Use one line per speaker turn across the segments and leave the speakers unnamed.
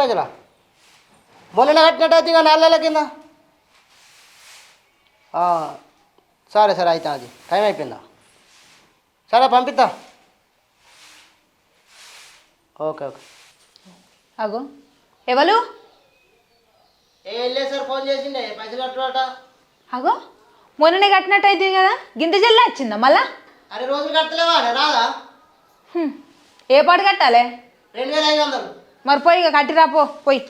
పైసలా? మొన్న కట్టినట్టు ఇక నాలుగు నెలల కింద? సరే సరే అయితే అది టైం అయిపోయిందా? సరే పంపిస్తా. Okay okay.
అగో ఎవరు?
సార్ ఫోన్ చేసిండే. పైసలు కట్టుకోట
అగో మొన్ననే కట్టినట్టు అయితే కదా గింత జల్లి వచ్చిందా మళ్ళా?
అరే రోజులు కట్టలేవా? రాదా.
ఏ పాటు కట్టాలి?
రెండు వేల ఐదు వందలు.
మరి పోయి ఇక కట్టిరా పో పోయి.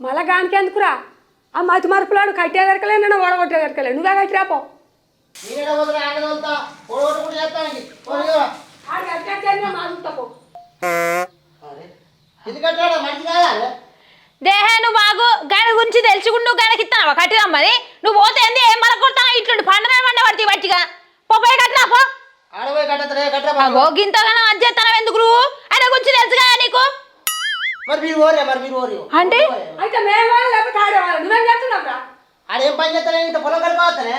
మళ్ళా గానికి ఎందుకురా? ఆ మతి మార్పులాడు కట్టే దొరకలే నన్ను ఓడగొట్టే దొరకలే నువ్వే కట్టిరా పో?
దేహే నువ్వు బాగు గాని గురించి తెలుసుకుని నువ్వు గనకి ఇస్తావా కట్టిరమ్మని నువ్వు పోతే ఏంది? ఏం మరకొడతావు ఇట్లుండి పండుగ పండ పడితే బట్టిగా పో పోయి కట్టిరా పో.
కట్టరా
అగో గింతగానో అజ్జేత్తనం ఎందుకు నువ్వు? ఆయన గురించి తెలుసు కదా నీకు?
మరి మీరు ఓరే మరి మీరు ఓరి
అంటే?
అయితే మేము వాళ్ళు లేకపోతే ఆడేవాళ్ళు నువ్వేం చేస్తున్నావురా
ఆడేం పని చేస్తానే ఇంత పొలం కడిపోతానే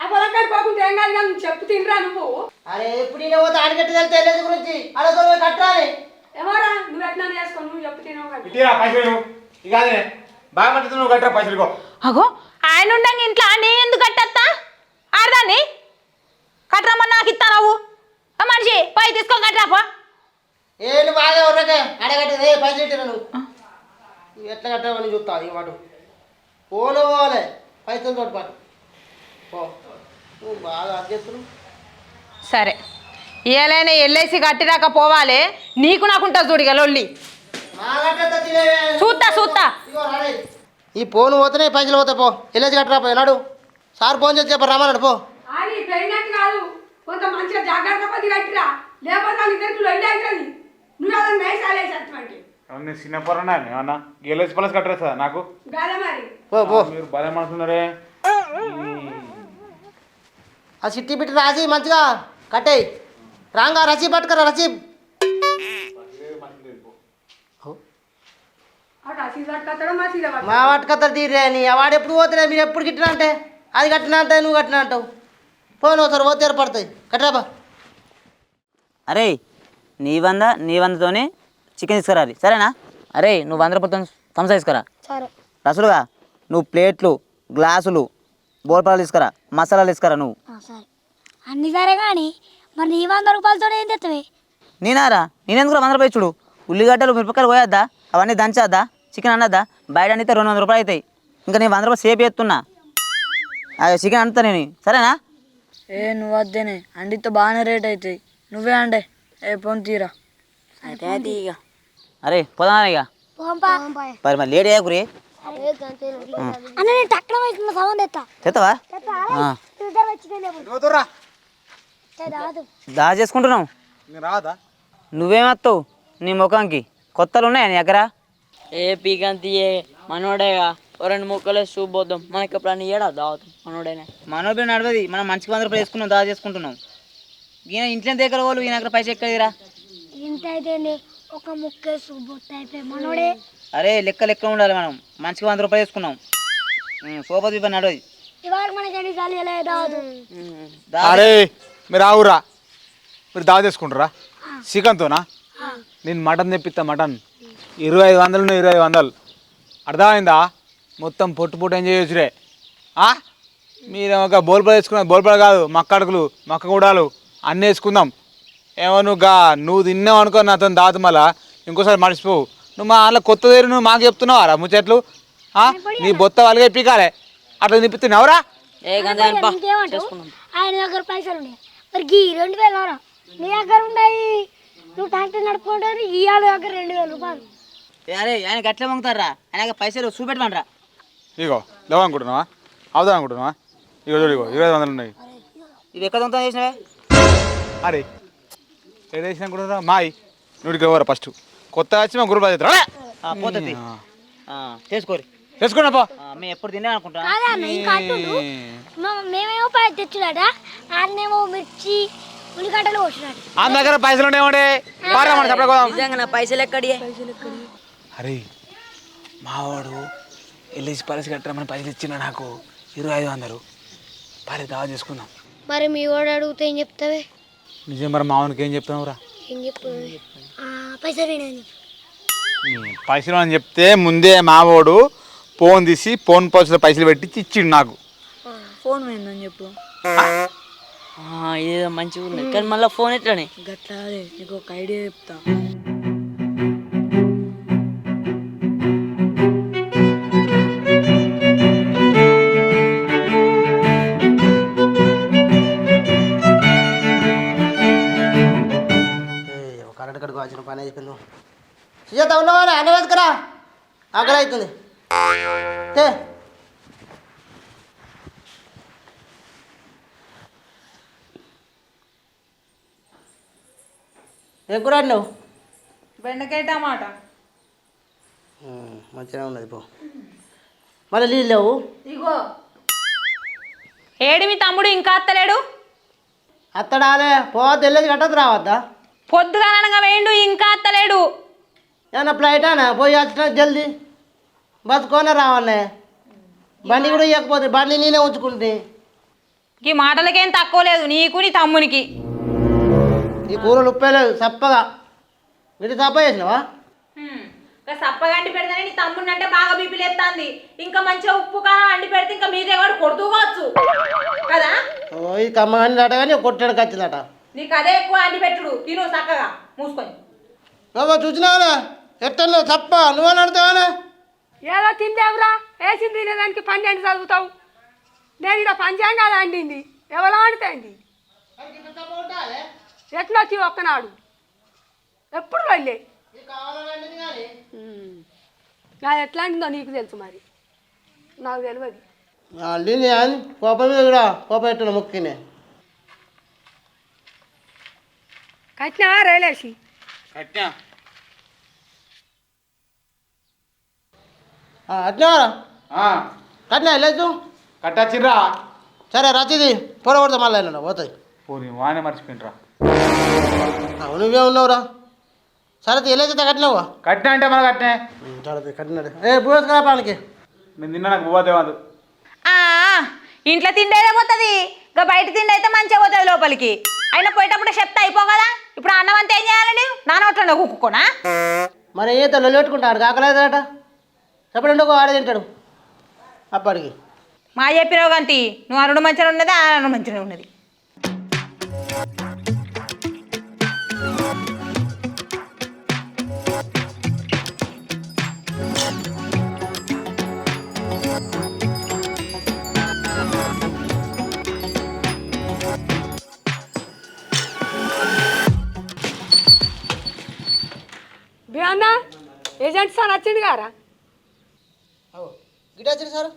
ఆ పొలం కట్టుకోకుండా ఏం కాదు కానీ చెప్పు తినరా నువ్వు?
అరే ఎప్పుడు నేను పోతే గురించి? ఆడతో పోయి కట్టాలి
ఏమోరా నువ్వు ఎట్లా చేసుకో నువ్వు చెప్పు తినవు
పైసలు ఇక బాగా మంచిది నువ్వు కట్టరా పైసలు
అగో ఆయన ఉండంగా ఇంట్లో నీ ఎందుకు కట్టత్తా? ఆడదాన్ని? కట్టరమ్మని నాకు ఇస్తా నువ్వు. ఆ మనిషి పోయి తీసుకొని కట్టరా పో.
ఏ నువ్వు బాగా ఉర్రకే. ఆడగట్టేది ఏ పైసలు ఇట్టిరా నువ్వు నువ్వు ఎట్లా కట్టావని చూస్తా ఈ వాడు పోను పోవాలి పైసలు తోటి పాటు. పో. నువ్వు బాగా అది చేస్తున్నావు.
సరే. ఇయ్యాలైనా ఎల్ఐసి కట్టిరాక పోవాలి. నీకు నాకుంటా చూడిగా లొల్లి. చూస్తా చూస్తా.
ఈ ఫోన్ పోతేనే పైసలు పోతాయి పో. వెళ్ళేసి కట్టరా పోయి నాడు. సార్ ఫోన్ చేసి చెప్పరు రమ్మన్నాడు పో.
అది పెరిగినట్టు కాదు. కొంత మంచిగా జాగ్రత్త కొద్ది కట్టిరా. లేకపోతే వాళ్ళ ఇద్దరికి లొల్లి అవుతుంది. నువ్వు అలా మేసాలేసి అటువంటి?
నేను చిన్న పొరన్నా ఏమన్నా? గెలసి పలసి కట్టరేస్తా నాకు?
గాదే మరి?
పో పో.
మీరు భలే మనసున్నారే
ఆ సిట్టి బిట్టి రాసి మంచిగా కట్టేయి. రాంగా రసీ పట్టుకరా రసీ
అటు అసలు పట్టుకొస్తాడో మా సీద
మా పట్టుకత్తరు తీరే నీ వాడు ఎప్పుడు పోతున్నా మీరు ఎప్పుడు గిట్టినా అంటే? అది కట్టినా అంటే నువ్వు కట్టినా అంటావు? పోను ఒకసారి పోతే ఏర్పడతాయి కట్టరాబా
అరే నీ వంద నీ వందతోనే చికెన్ తీసుకురాలి. సరేనా? అరే నువ్వు వంద రూపాయలతో సంసా తీసుకురా.
సరే.
రసులుగా నువ్వు ప్లేట్లు గ్లాసులు బోల్పాలు తీసుకురా మసాలాలు తీసుకురా నువ్వు.
ఆ, సరే. అన్ని సరే కానీ మరి నీ వంద రూపాయలతో ఏం తెత్తవే?
నేనారా? నేనెందుకు వంద రూపాయలు చూడు ఉల్లిగడ్డలు మిరపకాయలు పోయొద్దా? అవన్నీ దంచొద్దా? చికెన్ అన్నద్దా బయట అనితే రెండు వందల రూపాయలు అవుతాయి. ఇంకా నేను వంద రూపాయలు సేపు చేస్తున్నా అది చికెన్ అంతా నేను. సరేనా?
ఏ నువ్వు వద్దేనే. అండితో బాగానే రేట్ అవుతాయి నువ్వే అండే. ఏ పొన్ తీరా. అయితే అది ఇక.
అరే పోదాం ఇక.
పోంపా.
మరి మరి లేట్ అయ్యాకురి
అన్న నేను టక్కన సౌండ్ ఎత్తా.
దా చేసుకుంటున్నావు.
నేను రాదా?
నువ్వేమత్తావు? నీ ముఖంకి కొత్తలు ఉన్నాయా నీ దగ్గర?
ఏ పీకంతి ఏ మనోడేగా రెండు ముక్కలే సూప్ పోద్దాం. మనకి ఎప్పుడు ఏడా దావుతాం మనోడేనే.
మనోబి నడవది. మనం మంచి వంద రూపాయలు వేసుకున్నాం దా చేసుకుంటున్నాం. ఈయన ఇంట్లో దగ్గర వాళ్ళు ఈయన దగ్గర పైసలు ఎక్కదిరా
ఇంత అయితే ఒక ముక్క అయిపోయి మనోడే.
అరే లెక్క లెక్క ఉండాలి మనం? మంచిగా వంద రూపాయలు వేసుకున్నాం. సోపతి పని నడవది.
ఇవాళ మనకి ఎన్ని సార్లు రాదు
దా
అరే మీరు ఆవురా మీరు దావ చేసుకుంటారా? చికెన్తోనా నేను మటన్ తెప్పిస్తా మటన్. ఇరవై ఐదు వందలు ఇరవై ఐదు వందలు. అర్థమైందా? మొత్తం పొట్టు పొట్టు ఎంజాయ్ చేసురే మీరు ఒక బోల్పడ వేసుకున్నా బోల్పడ కాదు మక్కడుకులు మక్క కూడాలు అన్నీ వేసుకుందాం. ఏమో నువ్వు గా నువ్వు తిన్నావు అనుకో నాతో దాత మళ్ళా. ఇంకోసారి మర్చిపోవు నువ్వు మా వాళ్ళ కొత్త దేరు నువ్వు మాకు చెప్తున్నావు రా ముచ్చట్లు? ఆ? నీ బొత్త వాళ్ళకే పీకాలే. అట్లా
ఇంకేమంటావు? ఆయన దగ్గర పైసలు ఉన్నాయి. మరి గీ రెండు వేలు ఎవరా నీ దగ్గర ఉన్నాయి. నువ్వు ట్రాక్టర్ నడుపుకుంటారు ఇవాళ దగ్గర రెండు వేల రూపాయలు.
ఏ అరే ఆయన గట్లే ఆయన దగ్గర పైసలు చూపెట్టమనరా
ఇగో లేవు అనుకుంటున్నావా? అవుదాం అనుకుంటున్నావా? ఇగో చూడు ఇగో ఇరవై వందలు ఉన్నాయి.
ఇవి ఎక్కడ దొంగతనం చేసినవే?
అరే ఏడేసిన అనుకుంటున్నారా మాయి. నుడికి ఎవరు ఫస్ట్. కొత్త వచ్చి మా గురువు బాధ్యత
ఆ, పోతుంది. ఆ, చేసుకోరి. ఆ, మేము ఎప్పుడు అనుకుంటా
మ- మేమేమో ఆయనేమో మిర్చి ఉల్లిగడ్డలు కొట్టినాడు
ఆ దగ్గర పైసలు ఉండేవండి పారా మన చెప్పడం పోదాం.
నిజంగా నా పైసలు ఎక్కడియే?
అరే మావాడు ఎల్ఐసి పాలసీ కట్టమని పైసలు ఇచ్చిన నాకు. ఇరవై ఐదు వందలు. పారే దావా చేసుకుందాం.
మరి మీ వాడు అడిగితే ఏం చెప్తావే?
నిజం మరి మామూలుకి ఏం చెప్తావురా
ఏం చెప్పు ఆ, పైసలు
అని చెప్తే ముందే మావోడు ఫోన్ తీసి ఫోన్ పైసలు పైసలు పెట్టి ఇచ్చిండు నాకు.
ఫోన్ పోయిందని చెప్పు.
ఇదేదో మంచిగా ఉంది కానీ మళ్ళీ ఫోన్ ఎట్లనే?
గట్లా అదే నీకు ఒక ఐడియా చెప్తా.
వచ్చిన పని అయిపోయింది సుజాత ఉన్నవా అన్న వేసుకురా ఆకలి అవుతుంది తే. ఏం కూర నువ్వు
బెండకాయ టమాటా.
మంచిగా ఉన్నది పో. మళ్ళీ నీళ్ళు లేవు?
ఇగో. ఏడి మీ తమ్ముడు ఇంకా అత్తలేడు?
అత్తడాలే పోవద్దు వెళ్ళేది కట్టదు రావద్దా?
పొద్దుగానగా వేయండు ఇంకా అత్తలేడు.
ఏమన్నా ఫ్లైటానా పోయి వచ్చిన జల్దీ. బతుకోనే రావాలే. బండి కూడా ఇవ్వకపోతే బండి నేనే ఉంచుకుంటే.
ఈ మాటలకేం తక్కువ లేదు నీకు నీ తమ్మునికి.
ఈ కూరలు ఉప్పేలేదు చప్పగా వీటి తప్ప చేసినావా?
సప్పగంటి పెడతానే నీ తమ్ముడిని అంటే బాగా బీపీ లేస్తుంది ఇంకా మంచిగా ఉప్పు కారం అండి పెడితే ఇంకా మీదే కూడా కొడుతూకోవచ్చు కదా?
ఓ ఈ కమ్మగాని అట కానీ కొట్టడానికి వచ్చిందట
నీకు అదే ఎక్కువ అండి పెట్టుడు. తిను చక్కగా. మూసుకొని.
బాబా చూసినావా ఎట్టన్నావు తప్ప నువ్వని అడుగుతావానే?
ఏదో తిందేవురా వేసింది తినేదానికి పన్నెండు చదువుతావు. నేను ఇక్కడ పంచాంగాలు అండింది. ఎవరో ఆడుతాయండి ఎట్లా వచ్చి ఒక్కనాడు? ఎప్పుడు వెళ్ళే? అది ఎట్లా అండిందో నీకు తెలుసు మరి. నాకు తెలియదు
అల్లింది అని కోపం మీద కూడా కోపం ఎట్టున్నా ముక్కినే
కట్టినావా రైలేసి?
కట్టినా
కట్టచ్చిర్రా
సరే రచిది పొరగొడతా మళ్ళీ వెళ్ళండి పోతుంది
పోనీ వానే మర్చిపోయినరా.
నువ్వే ఉన్నావురా. సరే వెళ్ళేది కట్టినావా
కట్టినా అంటే మన కట్టినే
సరే కట్టినాడు ఏ పూసుకురా పానికి.
నేను తిన్నా నాకు పోతే కాదు
ఆ, ఇంట్లో తిండేదే పోతుంది. ఇంకా బయట తిండి అయితే మంచిగా పోతుంది లోపలికి. అయినా పోయేటప్పుడు చెప్తా అయిపో కదా? ఇప్పుడు అన్నం అంతా ఏం చేయాలండి నా నోట్లో కుక్కుకోనా
మరి ఏ తల్లి పెట్టుకుంటాడు కాకలేదట? చెప్పండి ఒక ఆడ తింటాడు? అప్పటికి.
మా చెప్పినావు గంతి నువ్వు అరుడు మంచిగా ఉన్నది ఆ అరుడు మంచిగా ఉన్నది.
ఏజెంట్ సార్ వచ్చింది గారా?
గిట్ వచ్చింది సార్.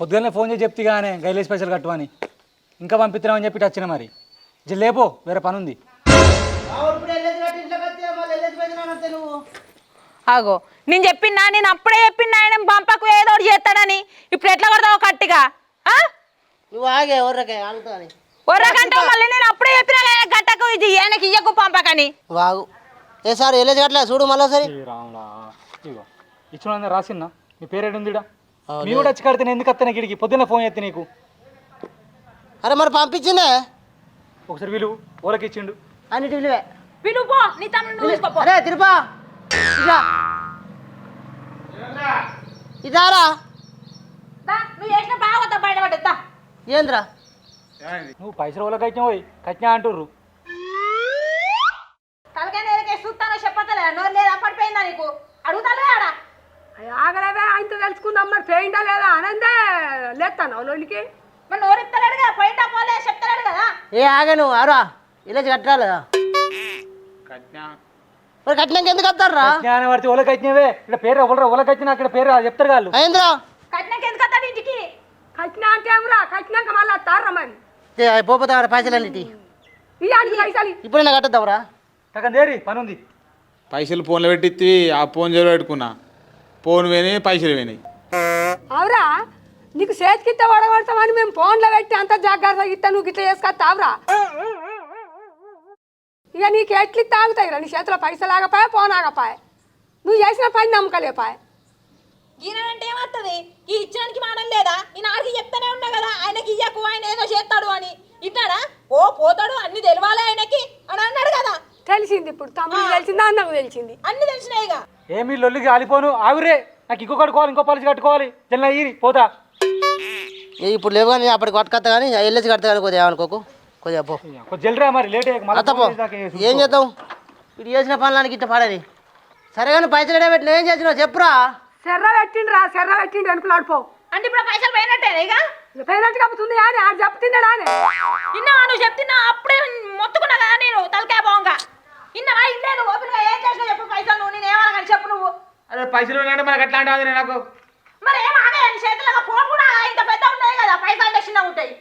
పొద్దున్నే ఫోన్ చేసి చెప్తే కానీ గైలేసి పైసలు కట్టువని. ఇంకా పంపిస్తున్నామని చెప్పి వచ్చిన మరి. లేపో వేరే పని ఉంది
ఆగో నేను చెప్పినా నేను అప్పుడే చెప్పిన ఆయన పంపకు ఏదో ఒకటి చేస్తాడని. ఇప్పుడు ఎట్లా కొడతావు కట్టిగా? ఆ?
నువ్వు ఆగే అని
ఒర్రకంటే మళ్ళీ నేను అప్పుడే చెప్పిన గట్టకు ఇది ఆయనకి ఇయ్యకు పంపకని.
వాగు ఏ సార్ వెళ్ళేది కట్టలే చూడు మళ్ళీ సరే
రాములా ఇగో ఇచ్చిన రాసిన్నా నీ పేరేడు ఉంది మీ కూడా వచ్చి కడితే నేను ఎందుకు వస్తాను ఇక్కడికి పొద్దున్న ఫోన్ చేస్తే నీకు.
అరే మరి పంపించిందే?
ఒకసారి వీళ్ళు ఓలకి ఇచ్చిండు.
అన్నిటి విలువే
విను పో నీ తమ్ముడు
అరే తిరుపా. ఇదా ఇదారా?
నువ్వు చేసిన బాగా బయటపడ్డా
ఏంద్రా?
నువ్వు పైసలు ఓలకి వచ్చినా పోయి. కట్టినా అంటుర్రు
తలకాయ నేరకే చూస్తానో చెప్పతలే నోరు లేదా పడిపోయిందా నీకు అడుగుతాలే ఆడ
తెలుసుకుందాం మరి పోయిందా లేదా ఆనందే? లేస్తాను లోనికి?
మరి నోరు ఇస్తలేడుగా పోయింటా పోలే చెప్తలేడు కదా.
ఏ ఆగే నువ్వు ఆరా వెళ్ళేది కట్టాలి కదా మరి కట్టినాక ఎందుకు వస్తారా
జ్ఞానం పడితే ఓలకి వచ్చినవే ఇక్కడ పేరు ఎవరు ఓలకి వచ్చినా అక్కడ పేరు చెప్తారు వాళ్ళు.
అయిందిరా.
కట్టినాక ఎందుకు వస్తాడు ఇంటికి?
కట్టినా అంటే ఏమిరా? కట్టినాక మళ్ళీ వస్తారా మరి.
పోతా పైసలు అన్నిటి
ఇవ్వండి పైసలు
ఇప్పుడు నేను కట్టద్దాంరా
సగం దేరి పని ఉంది
పైసలు ఫోన్లో పెట్టి ఆ ఫోన్ జోలు పెట్టుకున్నా. ఫోన్ పోయినాయి పైసలు పోయినాయి
అవురా నీకు చేతికిత్త పడగొడతామని మేము ఫోన్లో పెట్టి అంత జాగ్రత్తగా ఇస్తా నువ్వు గిట్ల చేసుకొస్తావురా ఇక నీకు ఎట్లు తాగుతాయిరా నీ చేతిలో పైసలు ఆగపాయ ఫోన్ ఆగపాయ? నువ్వు చేసిన పని నమ్మకలేపాయ?
ఈయన అంటే ఏమవుతుంది ఈ ఇచ్చడానికి మాడం లేదా? ఈ నాడికి చెప్తానే ఉన్నా కదా ఆయనకి ఇయ్యకు ఆయన ఏదో చేస్తాడు అని. ఇట్టాడా ఓ పోతాడు అన్ని తెలవాలి ఆయనకి అని
తెలిసింది ఇప్పుడు తమ్ముడు తెలిసింది అన్నకు తెలిసింది?
అన్ని తెలిసినాయి ఇక.
ఏమి లొల్లికి ఆలిపోను ఆవిరే నాకు ఇంకో కట్టుకోవాలి ఇంకో పాలిసి కట్టుకోవాలి. జల్లా ఈరి పోతా.
ఏ ఇప్పుడు లేవు కానీ అప్పటికి కొట్టుకొస్తా కానీ వెళ్ళేసి కడతా కానీ కొద్దిగా ఏమనుకోకు కొద్దిగా పో.
కొంచెం జల్దిరా మరి లేట్
పో.
ఏ-
చేద్దాం? ఇటు చేసిన పనులకి ఇట్ట పడని సరే కానీ పైసలు ఎడ పెట్టిన ఏం చేసినావు? చెప్పురా.
సెర్ర పెట్టిండ్రా సెర్ర పెట్టిండు అనుకులాడిపో
అంటే ఇప్పుడు పైసలు పోయినట్టే ఇక?
పేరెంట్ కప్పుతుంది అని ఆడు చెప్తున్నాడా అని.
ఇన్నావా నువ్వు చెప్తున్నా అప్పుడే మొత్తుకున్నా కదా నేను తలకాయ పోంగా ఇన్నావా ఇల్లే నువ్వు ఓపెన్గా ఏం చేసినా చెప్పు పైసలు నువ్వు నేను ఏమన్నా కానీ చెప్పు నువ్వు.
అరే పైసలు ఉన్నాయంటే మనకు ఎట్లా అంటే నాకు
మరి ఏం ఆగే నీ చేతుల్లో ఫోన్ కూడా ఇంత పెద్ద ఉన్నాయి కదా పైసలు అంటే చిన్నగా ఉంటాయి.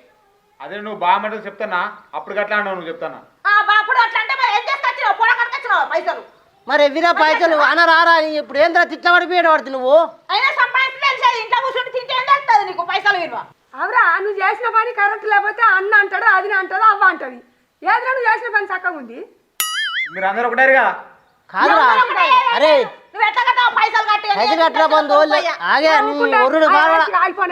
అదే నువ్వు బాగా చెప్తానా? అప్పుడు అట్లా అన్నావు నువ్వు చెప్తానా?
ఆ, బాపుడు అట్లా అంటే మరి ఏం చేసుకొచ్చినావు పొడ కట్టుకొచ్చినావు పైసలు?
మరి ఎవ్వినా పైసలు అన రారా అని ఇప్పుడు ఏం తిట్ల పడిపోయాడు వాడు నువ్వు?
అయినా సంపాదించి తెలిసేది ఇంట్లో కూర్చుంటే తింటే ఏం తెలుస్తుంది నీకు పైసలు విలువ?
అవరా నువ్వు చేసిన పని కరెక్ట్ లేకపోతే అన్న అంటాడు అది అంటాడు అవ్వ అంటది. ఏదో నువ్వు చేసిన పని చక్కగా ఉంది?
మీరు అందరూ ఒకటారు కదా
కాదురా అరే
నువ్వు ఎట్లా కట్టావు పైసలు కట్టి అని
పైసలు కట్టరా బంధు ఆగే నీ ఒర్రుడు బాగా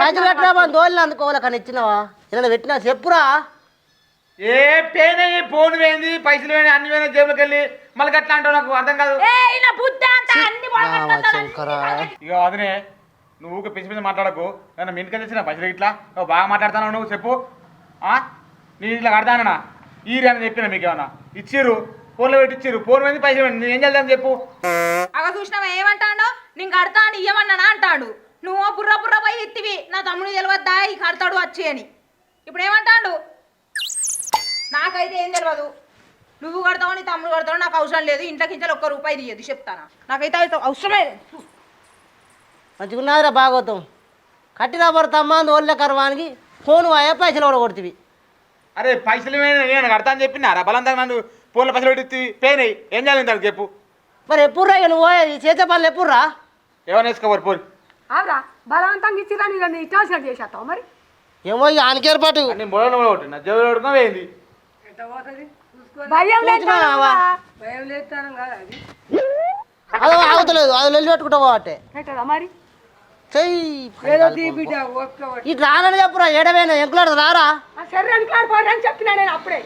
పైసలు కట్టరా బంధు అందుకోవాలి కానీ ఇచ్చినావా? ఇలా పెట్టినా చెప్పురా.
ఏ పేనే ఫోన్ పైసలు అన్ని జేబులోకి వెళ్ళి మళ్ళీ అంటావు నాకు? అర్థం కాదు. ఇక అదనే నువ్వు ఊరికే పిచ్చి పిచ్చి మాట్లాడకు. నన్ను మీ ఇంటికి తెచ్చిన పైసలు ఇట్లా? నువ్వు బాగా మాట్లాడుతున్నావు నువ్వు చెప్పు. ఆ? నేను ఇట్లా కడతానన్నా ఈ అని చెప్పిన మీకు ఏమన్నా ఇచ్చిర్రు. ఫోన్లో పెట్టి ఇచ్చిర్రు ఫోన్ పోయింది పైసలు పోయింది నేను ఏం చేద్దాం చెప్పు.
అగ చూసినావా ఏమంటాడు? నేను కడతా అని ఇయ్యమన్నానా అంటాడు. నువ్వు బుర్ర బుర్ర పోయి ఇత్తివి నా తమ్ముడు తెలియద్దా ఈ కడతాడు వచ్చి అని. ఇప్పుడు ఏమంటాడు? నాకైతే ఏం తెలియదు నువ్వు కడతావు నీ తమ్ముడు కడతావు నాకు అవసరం లేదు. ఇంట్లోకి ఇంట్లో ఒక్క రూపాయి తీయదు చెప్తానా? నాకైతే అయితే అవసరమే లేదు.
మంచిగున్నదిరా బాగోతాం కట్టినా పడతామ్మా ఓళ్ళ కరవానికి ఫోన్ అయ్యా పైసలు కూడా కొడుతుంది
అరే పైసలు నేను కడతా అని చెప్పినారా? బలంతంగా నన్ను ఫోన్లో పైసలు పెట్టి పోయినాయి ఏం చేయాలి దానికి చెప్పు.
మరి ఎప్పుడు రా నువ్వు పోయేది? చేసే పనులు ఎప్పుడు రా
ఏమైనా వేసుకోవాలి పోని.
అవరా బలవంతంగా ఇచ్చిరా నీకు నీ ఇష్టం వచ్చినట్టు చేసేస్తావు మరి?
ఏమో ఇక ఆనకేర్పాటు
అన్ని మొదలు కూడా కొట్టిన కొట్టుకుని పోయింది.
భయం లేదు
చూసినావా?
భయం లేదు కదా అది.
అదో ఆగుతలేదు అది వెళ్ళి పెట్టుకుంటావు అంటే?
పెట్టదా మరి?
చెయ్యి.
బిడ్డ ఒక్క
ఇటు రానని చెప్పురా ఏడవేనా ఎంకులాడు రారా?
ఆ సరే అనుకున్నాడు పోరా అని చెప్పినా నేను అప్పుడే.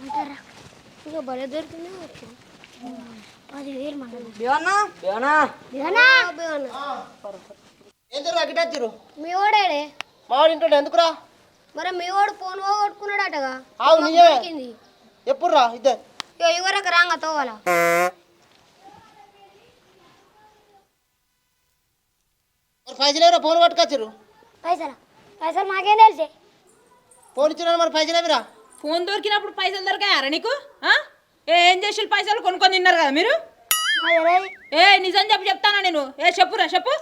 ఇక భలే దొరికింది వచ్చింది పదివేలు మన
బేవన్నా బేవన్నా
ఎందుకు అక్కడ వచ్చిరు
మీ ఓడేడే
మావాడు ఇంటాడు ఎందుకురా?
మరి మీ వాడు ఫోన్ పోగొట్టుకున్నాడటగా?
ఎప్పుడు రా
ఇక ఇవరకు రాంగ తోవాల?
మరి పైసలు ఎవరా ఫోన్ పట్టుకొచ్చిరు
పైసలు? పైసలు మాకేం తెలిసే?
ఫోన్ ఇచ్చిన మరి పైసలు ఎవరా?
ఫోన్ దొరికినప్పుడు పైసలు దొరికాయారా నీకు? ఆ? ఏ ఏం చేసి పైసలు? కొనుక్కొని తిన్నారు కదా మీరు? ఏ నిజం చెప్పు చెప్తానా నేను? ఏ చెప్పురా చెప్పు.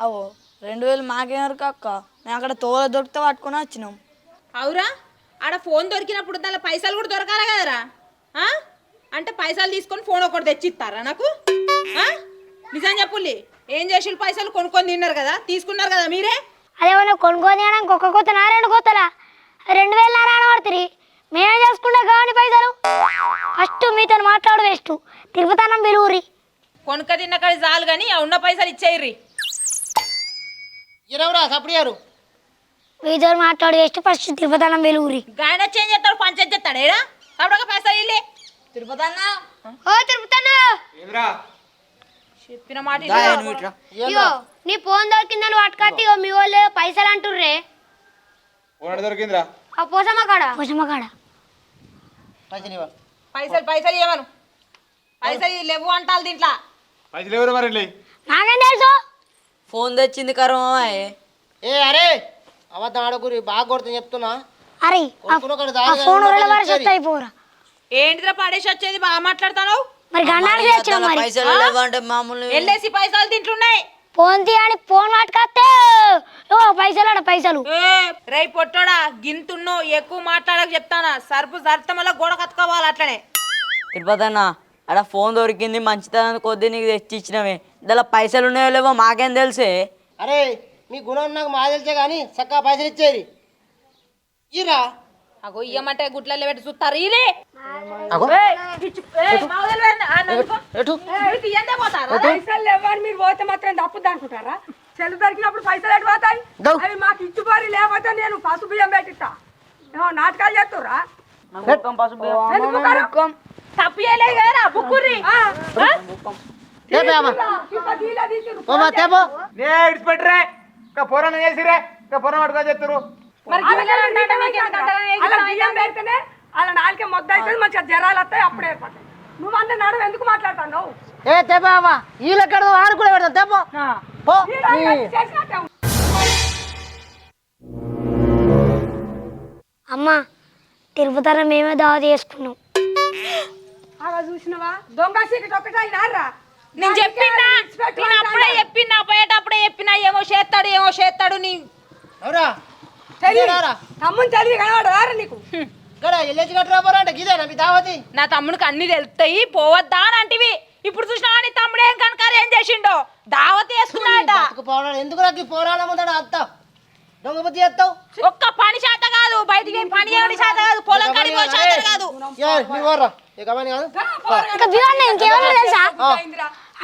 అవో రెండు వేలు మాకేమరకు అక్క. మేము అక్కడ తోల దొరికితే పట్టుకొని వచ్చినాం.
అవురా? ఆడ ఫోన్ దొరికినప్పుడు దాని పైసలు కూడా దొరకాలి కదరా? ఆ? అంటే పైసలు తీసుకొని ఫోన్ ఒకటి తెచ్చి ఇస్తారా నాకు? ఆ? నిజం చెప్పుల్లి ఏం చేసి పైసలు? కొనుక్కొని తిన్నారు కదా? తీసుకున్నారు కదా మీరే?
అదేమన్నా కొనుక్కొని తినడానికి ఒక్క కొత్తనా రెండు కొత్తలా రెండు వేల నారాయణ పడుతుంది మేమే చేసుకుంటే కావండి పైసలు. ఫస్ట్ మీతో మాట్లాడు వేస్ట్. తిరుపతనం బిలువురి
కొనుక్క తిన్న కాడి చాలు కానీ ఆ ఉన్న పైసలు ఇచ్చేయర్రి.
ఇరవరా సప్పుడు
మీతో మాట్లాడు వేస్ట్ ఫస్ట్ తిరుపతనం బిలువురి
గాయన చేంజ్ చేస్తాడు? పంచాయతీ చేస్తాడు ఏడా అప్పుడు పైసలు ఇల్లే.
తిరుపతి అన్న
ఓ తిరుపతన్నా!
ఏంద్రా
చెప్పిన మాట
ఇగో నీ ఫోన్ దొరికిందని ఇగో మీ వాళ్ళు పైసలు అంటుర్రే.
దొరికిందిరా?
ఆ పోసమ్మ కాడ? పోసమ్మ కాడ?
పైసలు ఇవ్వ.
పైసలు పైసలు ఇవ్వను. పైసలు లేవు అంటారు దీంట్లో.
పైసలు ఎవరు మరి లే
నాకేం తెలుసు?
ఫోన్ తెచ్చింది
ఏ అరే అబద్ధం ఆడకూరి బాగా కొడుతుంది చెప్తున్నా.
అరే ఫోన్. అయిపోరా
ఏంటిరా పడేసి వచ్చేది? బాగా మాట్లాడుతావు
మరి మరి.
పైసలు లేవంటే మామూలు
ఎల్లేసి పైసలు తింటున్నాయి
ఫోన్ తీయని ఫోన్ పట్టుకొస్తే ఓ పైసలు. ఆడ పైసలు
రేయ్ పొట్టోడా గింతున్నో ఎక్కువ మాట్లాడక చెప్తానా? సర్పు సర్తమల్ల గోడ కత్తుకోవాలి అట్లనే.
తిరుపతి అన్న అక్కడ ఫోన్ దొరికింది మంచితనం కొద్దీ నీకు తెచ్చి ఇచ్చినవే దానిలో పైసలు ఉన్నాయో లేవో మాకేం తెలుసే?
అరే మీ గుణం నాకు మా తెలిసే కానీ చక్కగా పైసలు ఇచ్చేది ఇరా.
అగో ఇయ్యమంటే గుట్లలో పెట్టి చూస్తారు. ఇదే.
అగో. ఎటు?
పైసలు లేవని మీరు పోతే మాత్రం తప్పుద్ది అనుకుంటారా? చెల్లు దొరికినప్పుడు పైసలు ఎటు పోతాయి. అవి మాకు ఇచ్చిపోరి లేకపోతే నేను పసుపు బియ్యం పెట్టిస్తా. నాటకాలు చేస్తుర్రా?
తప్పియలే కదా బుక్కుర్రి.
ఇంకా పోరాణం చేసిరే ఇంకా పోరాణం పట్టుకొని చెప్తారు
అలా బియ్యం పెడితేనే అలా నాలుకే మొద్ద అవుతుంది మంచిగా జ్వరాలు వస్తాయి అప్పుడే నువ్వు నడువు ఎందుకు మాట్లాడుతున్నావు?
ఏ ఆరు కూడా పెడతాం.
అమ్మ తిరుపతి మేమే దావా చేసుకున్నాం.
అలా చూసినవా? దొంగ సీకటి
నేను అప్పుడే చెప్పినా పోయేటప్పుడే చెప్పినా ఏమో చేస్తాడు ఏమో చేస్తాడు నీ
ఎవరా?
తమ్ముని తెలివి కనబడదారా నీకు?
ఇక్కడ ఎల్లేసి కట్టరా పోరా అంటే గిదేనా మీ దావతి?
నా తమ్ముడికి అన్ని తెలుస్తాయి పోవద్దా అని అంటివి. ఇప్పుడు చూసినా నీ తమ్ముడు ఏం కనకారు ఏం చేసిండో? దావత్ వేసుకున్నాడట.
బతుకు పోరాడు. ఎందుకు నాకు ఈ పోరాడం ఉందాడు అత్త దొంగ బుద్ధి చేస్తావు?
ఒక్క పని చేత కాదు బయటికి పని చేయడం చేత కాదు పొలం చేత కాదు.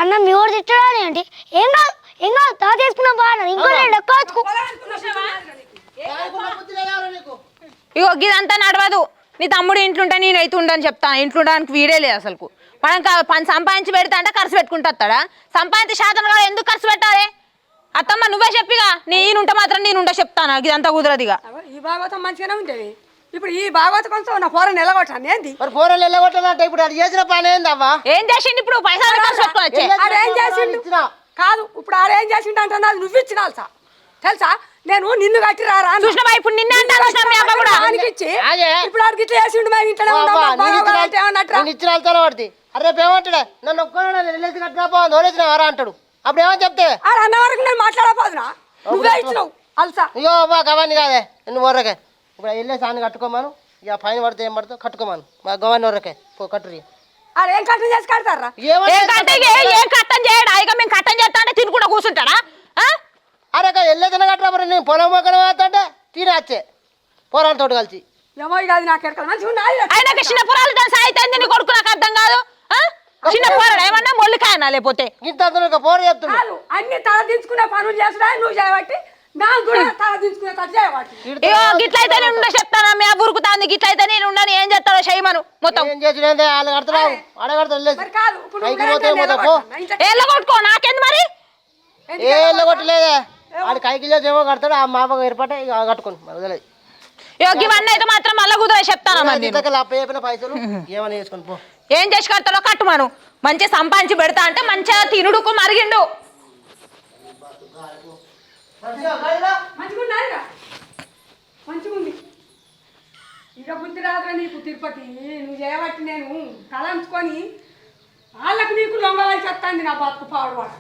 అన్న మీ ఊరు తిట్టడా ఏంటి ఏం కాదు ఏం కాదు దావా చేసుకున్నాం బాగా ఇంకో రెండు
ఇగో ఇదంతా నడవదు. నీ తమ్ముడు ఇంట్లుంటే నేను అయితే ఉండని చెప్తాను ఇంట్లుండడానికి వీడే లేదు అసలు మనం పని సంపాదించి పెడతా అంటే ఖర్చు పెట్టుకుంటాడా సంపాదించి శాతం కాదు ఎందుకు ఖర్చు పెట్టాలి? అత్తమ్మ నువ్వే చెప్పిగా. నేనుంటే మాత్రం నేను ఉంటే చెప్తాను? ఇదంతా కుదరదిగా
ఈ భాగవతం మంచిగానే ఉంటుంది. ఇప్పుడు ఈ భాగవతం కొంచెం నా పోర నిలగొట్టాను. ఏంది?
మరి ఇప్పుడు అది చేసిన పని ఏందవ్వా?
ఏం చేసిండు ఇప్పుడు? పైసలు ఖర్చు పెట్టుకోవచ్చే.
చేసిండు. కాదు ఇప్పుడు ఆడేం చేసిండు అంటే నువ్వు ఇచ్చిన తెలుసా తెలుసా? నేను నిన్ను కట్టి రారా.
చూసినావా ఇప్పుడు నిన్నే అంటారు చూసినా మీ అబ్బా కూడా.
ఇచ్చి
అదే.
ఇప్పుడు ఆడికి ఇట్లా మేము
ఓ
ఉన్నాం
అవ్వా,
మాకు
నేను ఇచ్చిన- వాళ్ళతో పడుతుంది. అరే ఏమంటాడే? నన్ను ఒక్కడే వెళ్ళేసి కట్టినా పో నోరేసిన వారా అంటాడు. అప్పుడు ఏమని చెప్తే?
ఆడ అన్న వరకు నేను మాట్లాడపోదునా నువ్వే ఇచ్చినావు అల్సా.
అయ్యో అవ్వా గవాన్ని కాదే. నువ్వు ఊరకే ఇప్పుడు వెళ్ళేసి ఆయన కట్టుకోమాను. ఇక పైన పడితే ఏం పడుతుందో కట్టుకోమాను. మా గవాన్ని ఊరకే పో కట్టురి
ఆడ ఏం కట్టం చేసి కడతారా?
ఏం కట్టం ఏం కట్టం చేయడా ఇక మేము కట్టం చేస్తా అంటే తినుకుంటా కూర్చుంటాడా? ఆ?
అరే వెళ్ళేసిన కట్టరా మరి? నేను పొలం మొక్కలు వేస్తుంటే తినచ్చే పోరాలతో కలిసి.
ఏమో నాకు ఎక్కడ మంచిగా
ఆయనకి చిన్న పొరాలు సాయితే నీ కొడుకు నాకు అర్థం కాదు. ఆ? చిన్న పోరాడు ఏమన్నా మొల్లికాయనా లేకపోతే?
ఇంత అందరూ పోర చెప్తున్నా
కాదు అన్ని తల దించుకునే పనులు చేస్తున్నా నువ్వు చేయబట్టి
గిట్లయితే నేను చెప్తానా? మీ ఉరుకుతాంది గిట్లయితే నేను ఉండని. ఏం చేయమను మొత్తం.
కాదు
నాకేంది మరి?
ఏ కొట్టలేదే. ఆడు కైకి చేసి ఏమో కడతాడు ఆ మాపకు ఏర్పాటే ఇక మరి వదిలేదు.
ఇవన్నీ అయితే మాత్రం మళ్ళా కుదర చెప్తానా మరి నేను.
ఇంతకల్ అప్ప చెప్పిన పైసలు? ఏమని చేసుకొని పో.
ఏం చేసి కడతాడో కట్టుమను మంచిగా సంపాదించి పెడతా అంటే మంచిగా తినుడుకు మరిగిండు.
మంచిగా ఉన్నదిరా మంచిగా ఉంది. ఇక బుద్ధి రాదురా నీకు తిరుపతి. నువ్వు చేయబట్టి నేను తలంచుకొని వాళ్ళకు నీకు లొంగవాలి చెప్తాంది నా బతుకు పాడు వాడు